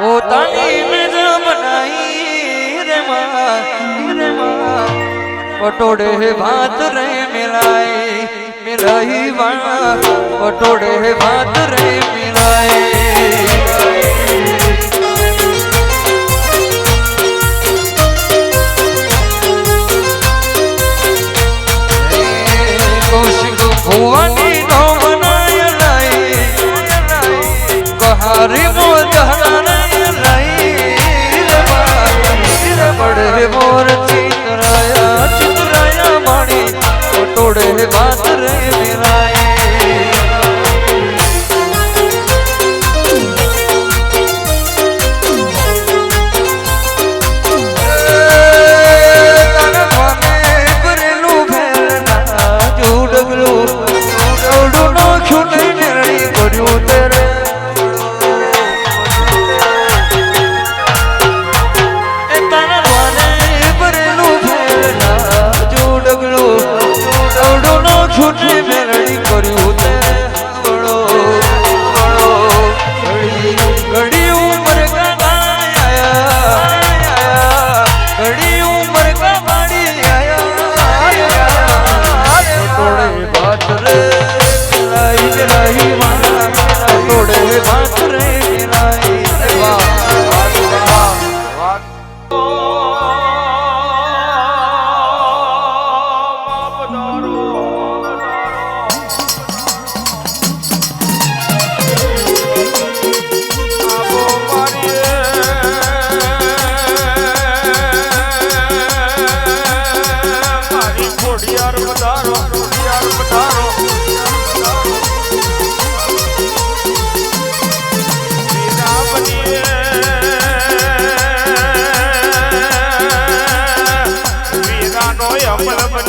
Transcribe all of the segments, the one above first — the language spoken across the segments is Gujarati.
પોતાની નજર બનાઈ રે માં રે માં. પટોડે ભાત રે મિલાય મિલાઈ વા. પટોડે ભાત રે મિલાય. doğru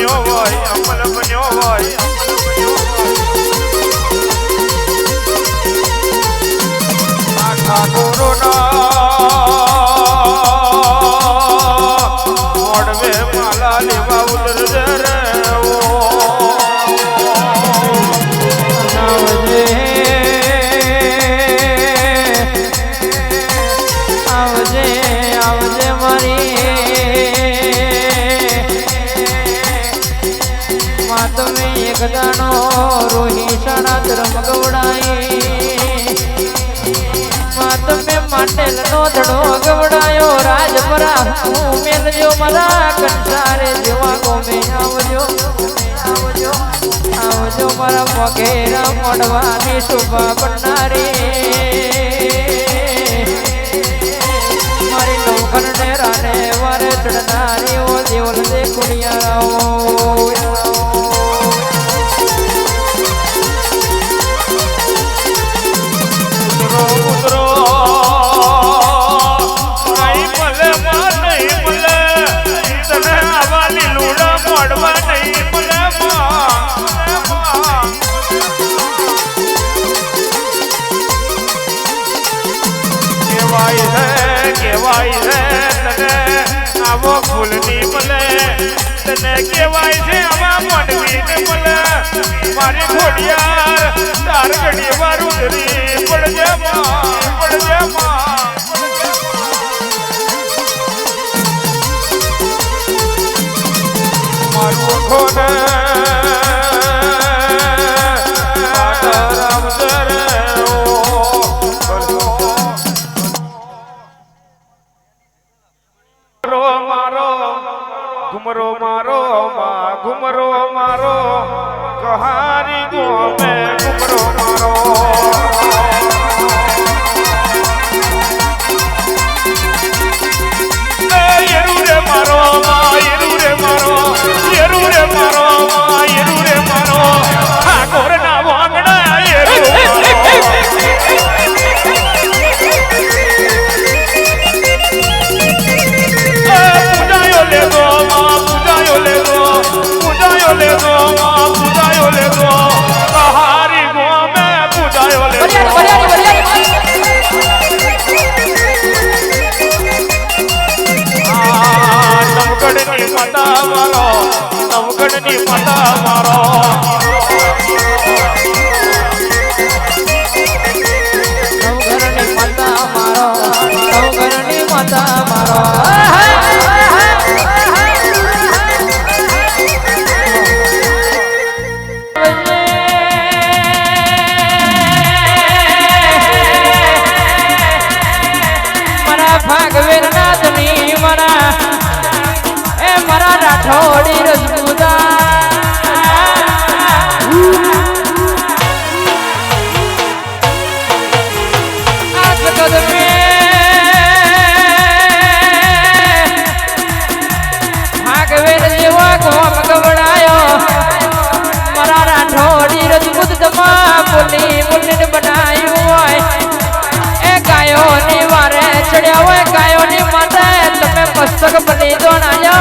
બન્યો હોય અમલ બન્યો હોય. આખા કોરોના આવજે આવજે. તમે એક દાણો રોહી ગવડાઈ માં તમે માટેલ નો ધડો ગવડાયો રાજપરા હું મેલજો, મારા કંસારે જેવા ગોમે આવજો. આવજો આવજો મારા મગેરા મોડવાની શોભા બનનારી મારી નોકર ને રાને વારે ચડનારી, ઓ દેવલ દે કુડિયારાઓ તને કેવાય છે આવા મોડવી ને મલ મારી ખોડિયાર, તાર ઘડી વારું ઉતરી પડજે માં પડજે માં. મારું ખોને મારો ઘુમરો મારો માં ઘુમરો મારો કહારી ગોમે ઘુમરો મારો. પટા મારો નવગણની પટા મારો દોણાયો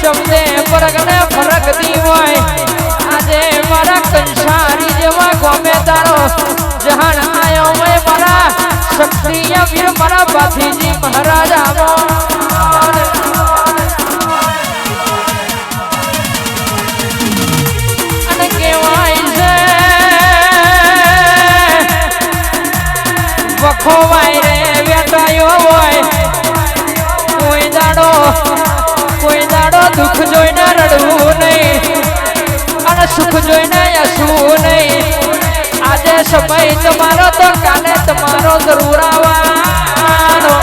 શબ્દે પરગને ફરકતી હોય. આજે મારા કંસારી જેવા ગમે તારો જહાન આયો મેં મારા. ક્ષત્રિય વીર મારા બાથીજી મહારાજાનો સમય તમારો તો કાલે તમારો જરૂર આવવાનો.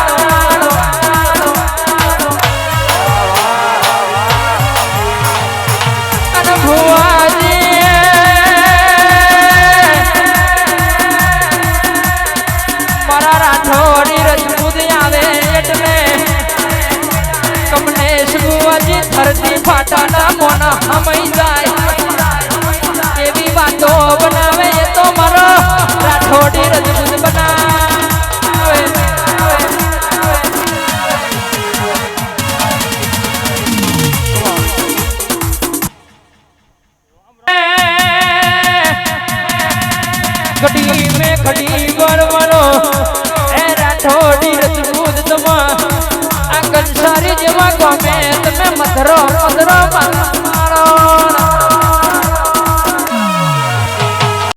ફાટાના મોના મારા ઘડી મેં ખડી વરવરો એ રાઠોડી રજપૂત તમા આ કંસારી જેવા ગમે, તમે મધરો મધરો માં